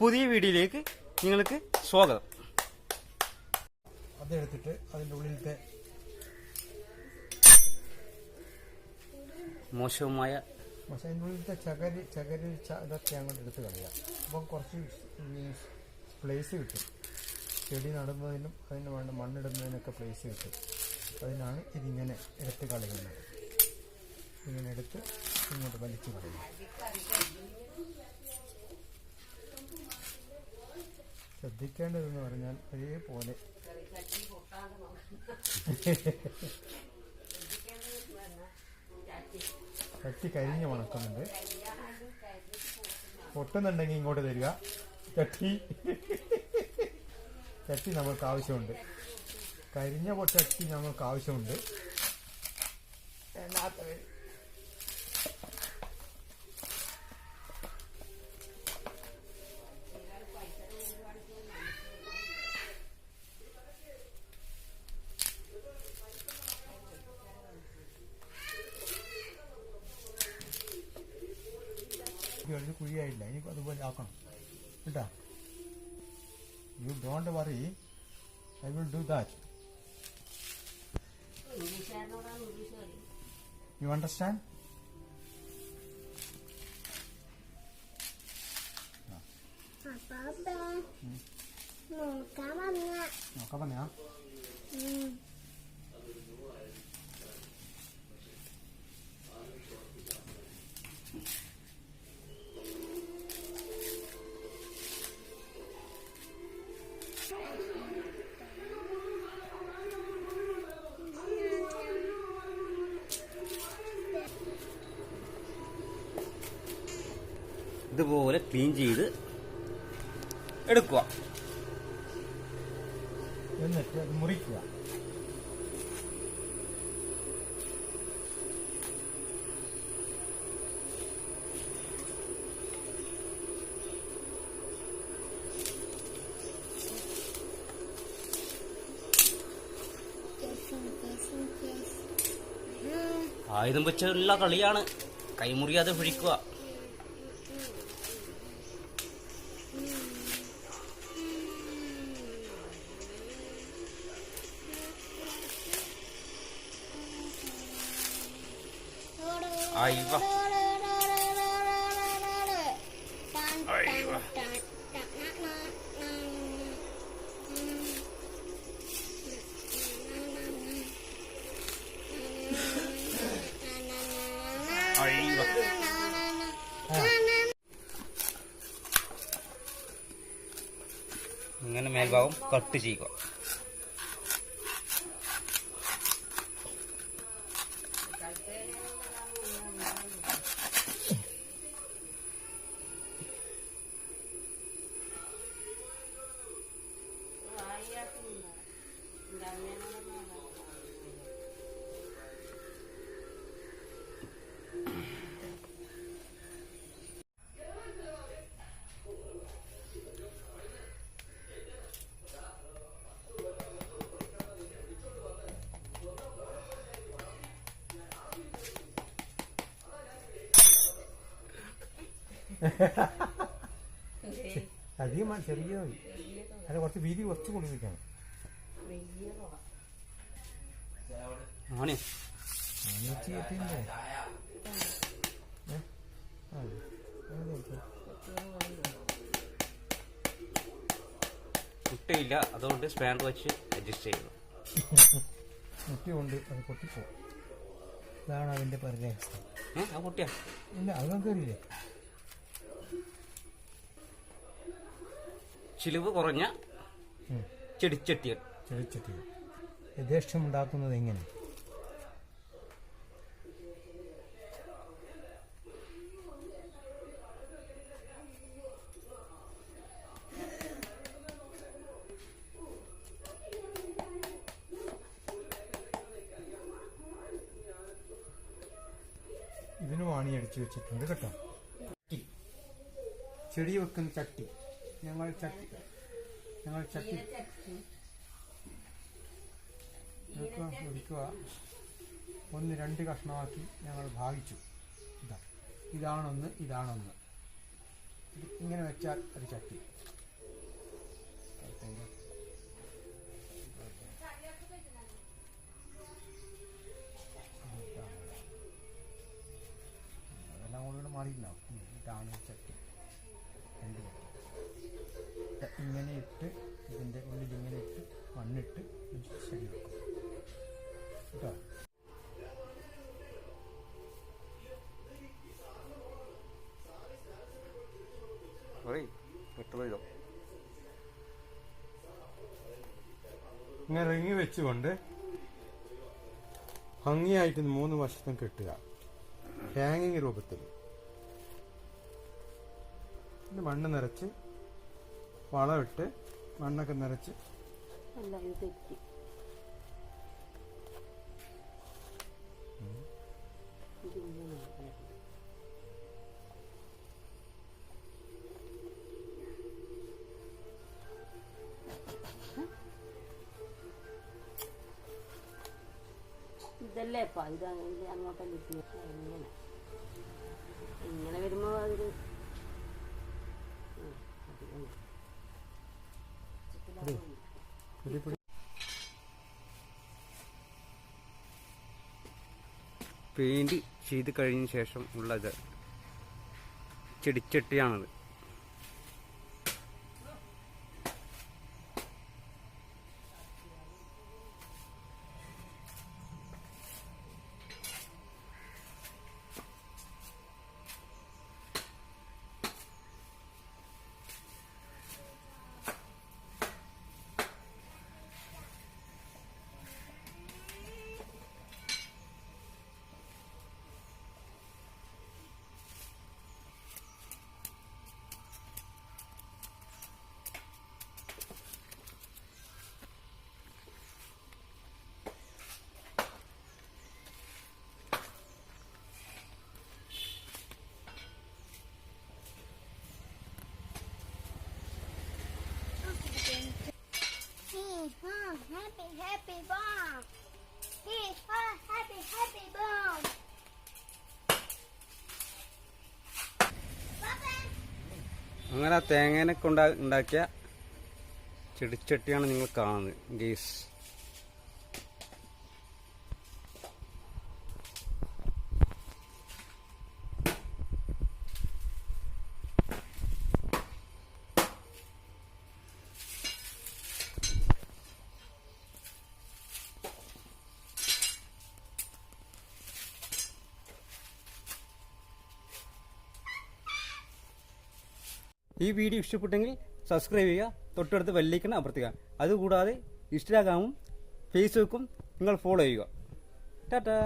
പുതിയ വീഡിയോയിലേക്ക് നിങ്ങൾക്ക് സ്വാഗതം. അതെടുത്തിട്ട് അതിന്റെ ഉള്ളിലത്തെ മോശവുമായ പക്ഷേ അതിന്റെ ഉള്ളിലത്തെ ചകരി ചകരി ഇതൊക്കെ അങ്ങോട്ട് എടുത്ത് കളയുക അപ്പം കുറച്ച് പ്ലേസ് കിട്ടും. ചെടി നടുന്നതിനും അതിന് വേണ്ട മണ്ണിടുന്നതിനൊക്കെ പ്ലേസ് കിട്ടും. അതിനാണ് ഇതിങ്ങനെ എടുത്ത് കളയുന്നത്. ഇങ്ങനെ എടുത്ത് ഇങ്ങോട്ട് വലിച്ചു കളയും ശ്രദ്ധിക്കേണ്ടതെന്ന് പറഞ്ഞാൽ അതേപോലെ. ചട്ടി കരിഞ്ഞ് മണക്കുന്നുണ്ട്. പൊട്ടുന്നുണ്ടെങ്കിൽ ഇങ്ങോട്ട് തരിക. ചട്ടി ചട്ടി നമ്മൾക്ക് ആവശ്യമുണ്ട്. കരിഞ്ഞ പൊട്ടി നമ്മൾക്ക് ആവശ്യമുണ്ട്. വേണ്ടാത്തവർ ഒരു കുഴിയായില്ല. ഇനി അതുപോലെ ആക്കണം. കേട്ടാ? You don't worry I will do that you understand നോക്കാ നോക്കാൻ വന്ന നോക്കാൻ പറഞ്ഞാ ഇതുപോലെ ക്ലീൻ ചെയ്ത് എടുക്കുക. എന്നിട്ട് അത് മുറിക്കുക. കേസും കേസും കേസ് ആയുധം വെച്ചുള്ള കളിയാണ്. കൈമുറിയാതെ പിഴിക്കുക. അയ്യോ. അയ്യോ. അയ്യോ. ഇങ്ങനെ മേൽഭാഗം കട്ട് ചെയ്യുക അധികം മ- ചെറിയ മതി അല്ല കുറച്ച് വീതി കുറച്ച് കൊണ്ടിരിക്കണം കുട്ടിയില്ല എട്ടിന്റെ. അതുകൊണ്ട് സ്പാനർ വെച്ച് അഡ്ജസ്റ്റ് ചെയ്യുന്നു. കുട്ടിയുണ്ട് അത് പൊട്ടിപ്പോ ഇതാണ് അതിന്റെ പരിചയം ഏ ആ കുട്ടിയാ ഇല്ല അതൊന്നും നമുക്ക് ചിലവ് കുറഞ്ഞ ചെടിച്ചട്ടികൾ ചെടിച്ചട്ടികൾ യഥേഷ്ടം ഉണ്ടാക്കുന്നത് എങ്ങനെ? ഇതിന് വാണി അടിച്ചു വെച്ചിട്ടുണ്ട് കേട്ടോ. ചെടി വെക്കുന്ന ചട്ടി. ഞങ്ങൾ ചട്ടി ഞങ്ങൾ ചട്ടി. ഒഴിക്കുക ഒന്ന് രണ്ട് കഷ്ണമാക്കി ഞങ്ങൾ ഭാഗിച്ചു. ഇതാ. ഇതാണൊന്ന് ഇതാണൊന്ന്. ഇത് ഇങ്ങനെ വെച്ചാൽ അത് ചട്ടി. അതെല്ലാം കൂടെ മാറിയിട്ടുണ്ടാവും ഉം, ഇതാണ് ചട്ടി രണ്ട് ചട്ടി ഇത് ഇങ്ങനെ ഇട്ട് ഇതിന്റെ ഉള്ളിൽ ഇങ്ങനെ ഇട്ട് മണ്ണിട്ട് ശരി വെക്കും കേട്ടോ പെട്രോളോ ഇങ്ങനെ റിങ്ങി വെച്ചുകൊണ്ട് ഭംഗിയായിട്ട് മൂന്ന് വശത്തും കെട്ടുക. ഹാങ്ങിങ് രൂപത്തിൽ. മണ്ണ് നിറച്ച് വളമിട്ട് മണ്ണൊക്കെ നിറച്ച് അല്ല ഇത് തെറ്റി ഇതിങ്ങനെ ഇതല്ലേ ഇപ്പൊ ഇത് അങ്ങോട്ടല്ലേ. ഇങ്ങനെ ഇങ്ങനെ വരുമ്പോ അത് തന്നെ. പെയിന്റ് ചെയ്ത് കഴിഞ്ഞ ശേഷം ഉള്ളത് ചെടിച്ചട്ടിയാണത്. അങ്ങനെ ആ തേങ്ങേനൊക്കെ ഉണ്ടാ ഉണ്ടാക്കിയ ചെടിച്ചട്ടിയാണ് നിങ്ങൾ കാണുന്നത്. ഗേസ് ഈ വീഡിയോ ഇഷ്ടപ്പെട്ടെങ്കിൽ സബ്സ്ക്രൈബ് ചെയ്യുക തൊട്ടടുത്ത് ബെല്ലൈക്കൺ അമർത്തുക. അതുകൂടാതെ ഇൻസ്റ്റാഗ്രാമും ഫേസ്ബുക്കും നിങ്ങൾ ഫോളോ ചെയ്യുക. ടാറ്റാ.